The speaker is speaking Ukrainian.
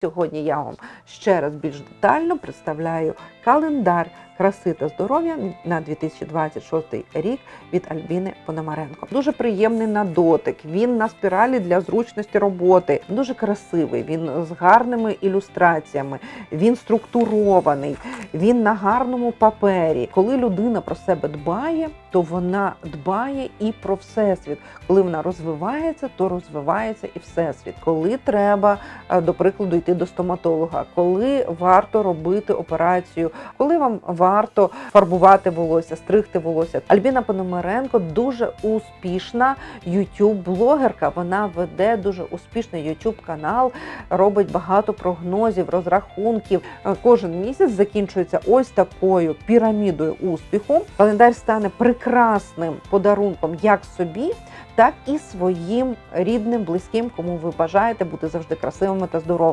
Сьогодні я вам ще раз більш детально представляю календар краси та здоров'я на 2026 рік від Альбіни Пономаренко. Дуже приємний на дотик. Він на спіралі для зручності роботи. Дуже красивий. Він з гарними ілюстраціями. Він структурований. Він на гарному папері. Коли людина про себе дбає, то вона дбає і про всесвіт. Коли вона розвивається, то розвивається і всесвіт. Коли треба, е, до прикладу, йти до стоматолога, коли варто робити операцію, коли вам варто фарбувати волосся, стригти волосся. Альбіна Пономаренко дуже успішна ютуб-блогерка. Вона веде дуже успішний ютуб канал, робить багато прогнозів, розрахунків. Е, Кожен місяць закінчується ось такою пірамідою успіху. Календар стане прекрасним подарунком як собі, так і своїм рідним, близьким, кому ви бажаєте бути завжди красивими та здоровими.